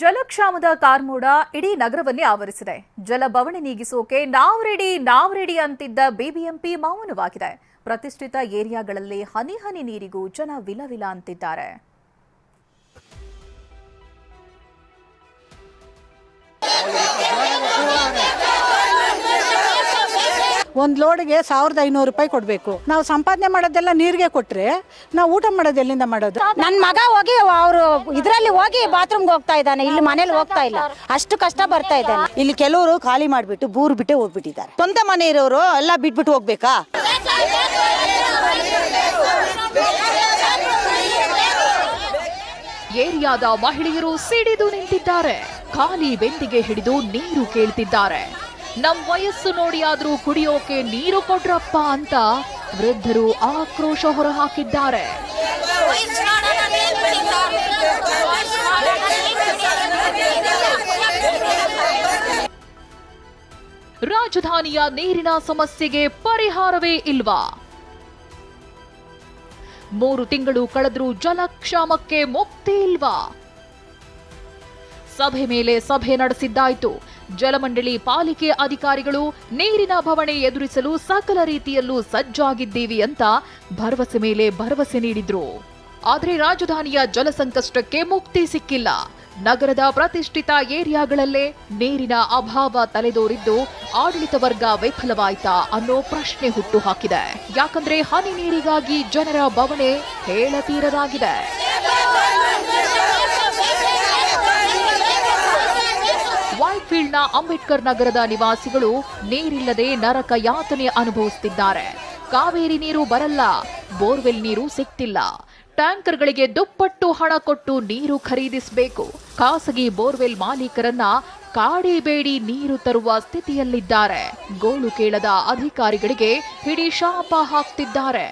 ಜಲಕ್ಷಾಮದ ಕಾರ್ಮೋಡ ಇಡೀ ನಗರವನ್ನೇ ಆವರಿಸಿದೆ. ಜಲಬವಣೆ ನೀಗಿಸೋಕೆ ನಾವ್ ರೆಡಿ ನಾವ್ ರೆಡಿ ಅಂತಿದ್ದ ಬಿಬಿಎಂಪಿ ಮೌನವಾಗಿದೆ. ಪ್ರತಿಷ್ಠಿತ ಏರಿಯಾಗಳಲ್ಲಿ ಹನಿ ಹನಿ ನೀರಿಗೂ ಜನ ವಿಲವಿಲ ಅಂತಿದ್ದಾರೆ. ಒಂದು ಲೋಡ್ಗೆ ಸಾವಿರದ ಐನೂರು ರೂಪಾಯಿ ಕೊಡಬೇಕು. ನಾವು ಸಂಪಾದನೆ ಮಾಡೋದೆಲ್ಲ ನೀರಿಗೆ ಕೊಟ್ರೆ ನಾವು ಊಟ ಮಾಡೋದು ಎಲ್ಲಿಂದ ಮಾಡೋದು? ನನ್ನ ಮಗ ಹೋಗಿ ಅವರು ಇದರಲ್ಲಿ ಹೋಗಿ ಬಾತ್ರೂಮ್ಗೆ ಹೋಗ್ತಾ ಇದ್ದಾನೆ. ಇಲ್ಲಿ ಮನೇಲಿ ಹೋಗ್ತಾ ಇಲ್ಲ. ಅಷ್ಟು ಕಷ್ಟ ಬರ್ತಾ ಇದ್ದಾನೆ. ಇಲ್ಲಿ ಕೆಲವರು ಖಾಲಿ ಮಾಡಿಬಿಟ್ಟು ಬೂರು ಬಿಟ್ಟೆ ಹೋಗ್ಬಿಟ್ಟಿದ್ದಾರೆ. ಸ್ವಂತ ಮನೆ ಇರೋರು ಎಲ್ಲ ಬಿಟ್ಬಿಟ್ಟು ಹೋಗ್ಬೇಕಾ? ಏರಿಯಾದ ಮಹಿಳೆಯರು ಸಿಡಿದು ನಿಂತಿದ್ದಾರೆ. ಖಾಲಿ ಬೆಂದಿಗೆ ಹಿಡಿದು ನೀರು ಕೇಳ್ತಿದ್ದಾರೆ. ನಮ್ ವಯಸ್ಸು ನೋಡಿ ಆದ್ರೂ ಕುಡಿಯೋಕೆ ನೀರು ಕೊಡ್ರಪ್ಪ ಅಂತ ವೃದ್ಧರು ಆಕ್ರೋಶ ಹೊರಹಾಕಿದ್ದಾರೆ. ರಾಜಧಾನಿಯ ನೀರಿನ ಸಮಸ್ಯೆಗೆ ಪರಿಹಾರವೇ ಇಲ್ವಾ? ಮೂರು ತಿಂಗಳು ಕಳೆದ್ರೂ ಜಲಕ್ಷಾಮಕ್ಕೆ ಮುಕ್ತಿ ಇಲ್ವಾ? ಸಭೆ ಮೇಲೆ ಸಭೆ ನಡೆಸಿದ್ದಾಯ್ತು. ಜಲಮಂಡಳಿ ಪಾಲಿಕೆ ಅಧಿಕಾರಿಗಳು ನೀರಿನ ಭವಣೆ ಎದುರಿಸಲು ಸಕಲ ರೀತಿಯಲ್ಲೂ ಸಜ್ಜಾಗಿದ್ದೀವಿ ಅಂತ ಭರವಸೆ ಮೇಲೆ ಭರವಸೆ ನೀಡಿದ್ರು. ಆದರೆ ರಾಜಧಾನಿಯ ಜಲ ಸಂಕಷ್ಟಕ್ಕೆ ಮುಕ್ತಿ ಸಿಕ್ಕಿಲ್ಲ. ನಗರದ ಪ್ರತಿಷ್ಠಿತ ಏರಿಯಾಗಳಲ್ಲೇ ನೀರಿನ ಅಭಾವ ತಲೆದೋರಿದ್ದು ಆಡಳಿತ ವರ್ಗ ವಿಫಲವಾಯ್ತಾ ಅನ್ನೋ ಪ್ರಶ್ನೆ ಹುಟ್ಟು ಹಾಕಿದೆ. ಯಾಕಂದ್ರೆ ಹನಿ ನೀರಿಗಾಗಿ ಜನರ ಬವಣೆ ಹೇಳತೀರದಾಗಿದೆ ವೈಟ್ಫೀಲ್ಡ್ನ ಅಂಬೇಡ್ಕರ್ ನಗರದ ನಿವಾಸಿಗಳು ನೀರಿಲ್ಲದೆ ನರಕ ಯಾತನೆ ಅನುಭವಿಸುತ್ತಿದ್ದಾರೆ. ಕಾವೇರಿ ನೀರು ಬರಲ್ಲ, ಬೋರ್ವೆಲ್ ನೀರು ಸಿಗ್ತಿಲ್ಲ ಟ್ಯಾಂಕರ್ಗಳಿಗೆ ದುಪ್ಪಟ್ಟು ಹಣ ಕೊಟ್ಟು ನೀರು ಖರೀದಿಸಬೇಕು. ಖಾಸಗಿ ಬೋರ್ವೆಲ್ ಮಾಲೀಕರನ್ನ ಕಾಡಿಬೇಡಿ ನೀರು ತರುವ ಸ್ಥಿತಿಯಲ್ಲಿದ್ದಾರೆ. ಗೋಳು ಕೇಳದ ಅಧಿಕಾರಿಗಳಿಗೆ ಹಿಡಿ ಶಾಪ ಹಾಕ್ತಿದ್ದಾರೆ.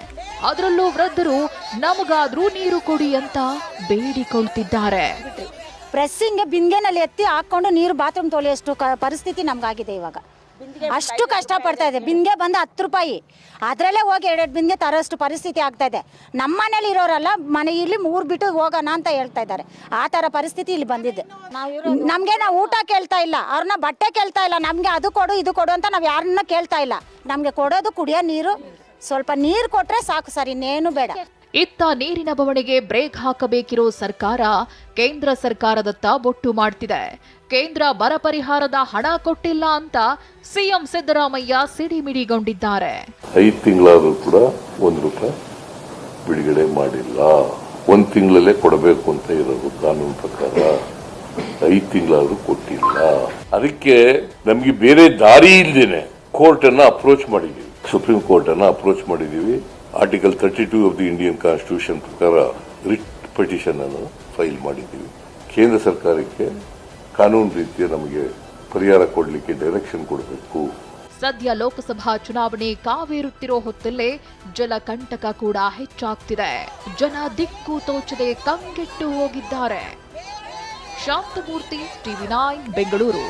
ಅದರಲ್ಲೂ ವೃದ್ಧರು, ನಮಗಾದ್ರೂ ನೀರು ಕೊಡಿ ಅಂತ ಬೇಡಿಕೊಳ್ತಿದ್ದಾರೆ. ಪ್ರೆಸ್ಸಿಂಗ್ ಬಿಂದಿಗೆನಲ್ಲಿ ಎತ್ತಿ ಹಾಕೊಂಡು ನೀರು ಬಾತ್ರೂಮ್ ತೊಳೆಯೋಷ್ಟು ಕ- ಪರಿಸ್ಥಿತಿ ನಮ್ಗಾಗಿದೆ ಇವಾಗ. ಅಷ್ಟು ಕಷ್ಟ ಪಡ್ತಾ ಇದೆ. ಬಿಂದಿಗೆ ಬಂದು ಹತ್ತು ರೂಪಾಯಿ. ಅದರಲ್ಲೇ ಹೋಗಿ ಎರಡೆರಡು ಬಿಂದಿಗೆ ತರೋಷ್ಟು ಪರಿಸ್ಥಿತಿ ಆಗ್ತಾ ಇದೆ. ನಮ್ಮ ಮನೇಲಿ ಇರೋರಲ್ಲ ಮನೆಯಲ್ಲಿ ಮೂರು ಬಿಟ್ಟು ಹೋಗೋಣ ಅಂತ ಹೇಳ್ತಾ ಇದ್ದಾರೆ. ಆ ಥರ ಪರಿಸ್ಥಿತಿ ಇಲ್ಲಿ ಬಂದಿದೆ ನಮಗೆ ನಾವು ಊಟ ಕೇಳ್ತಾ ಇಲ್ಲ. ಅವ್ರನ್ನ ಬಟ್ಟೆ ಕೇಳ್ತಾ ಇಲ್ಲ. ನಮಗೆ ಅದು ಕೊಡು ಇದು ಕೊಡು ಅಂತ ನಾವು ಯಾರನ್ನ ಕೇಳ್ತಾ ಇಲ್ಲ. ನಮಗೆ ಕೊಡೋದು ಕುಡಿಯೋ ನೀರು. ಸ್ವಲ್ಪ ನೀರು ಕೊಟ್ಟರೆ ಸಾಕು ಸರ್ ಇನ್ನೇನು ಬೇಡ. ಇತ್ತ ನೀರಿನ ಬವಣೆಗೆ ಬ್ರೇಕ್ ಹಾಕಬೇಕಿರೋ ಸರ್ಕಾರ ಕೇಂದ್ರ ಸರ್ಕಾರದತ್ತ ಬೊಟ್ಟು ಮಾಡ್ತಿದೆ. ಕೇಂದ್ರ ಬರ ಪರಿಹಾರದ ಹಣ ಕೊಟ್ಟಿಲ್ಲ ಅಂತ ಸಿಎಂ ಸಿದ್ದರಾಮಯ್ಯ ಸಿಡಿಮಿಡಿಗೊಂಡಿದ್ದಾರೆ. ಐದು ತಿಂಗಳಾದರೂ ಕೂಡ ಒಂದು ರೂಪಾಯಿ ಬಿಡುಗಡೆ ಮಾಡಿಲ್ಲ. ಒಂದು ತಿಂಗಳಲ್ಲೇ ಕೊಡಬೇಕು ಅಂತ ಇರೋದು ಕಾನೂನು ಪ್ರಕಾರ ಐದು ತಿಂಗಳಾದರೂ ಕೊಟ್ಟಿಲ್ಲ. ಅದಕ್ಕೆ ನಮಗೆ ಬೇರೆ ದಾರಿ ಇಲ್ದೇನೆ ಅನ್ನ ಅಪ್ರೋಚ್ ಮಾಡಿದೀವಿ. ಸುಪ್ರೀಂ ಕೋರ್ಟ್ ಅನ್ನ ಅಪ್ರೋಚ್ ಮಾಡಿದೀವಿ. Article thirty two of the Indian constitution ಪ್ರಕಾರ ರಿಟ್ ಪಿಟಿಷನ್ ಅನ್ನು ಫೈಲ್ ಮಾಡಿದ್ದೀವಿ. ಕೇಂದ್ರ ಸರ್ಕಾರಕ್ಕೆ ಕಾನೂನು ರೀತಿಯ ನಮಗೆ ಪರಿಹಾರ ಕೊಡಲಿಕ್ಕೆ ಡೈರೆಕ್ಷನ್ ಕೊಡಬೇಕು. ಸದ್ಯ ಲೋಕಸಭಾ ಚುನಾವಣೆ ಕಾವೇರುತ್ತಿರೋ ಹೊತ್ತಲ್ಲೇ ಜಲಕಂಟಕ ಕೂಡ ಹೆಚ್ಚಾಗ್ತಿದೆ. ಜನ ದಿಕ್ಕು ತೋಚದೆ ಕಂಗೆಟ್ಟು ಹೋಗಿದ್ದಾರೆ. Shantamurthy, TV nine, Bengaluru.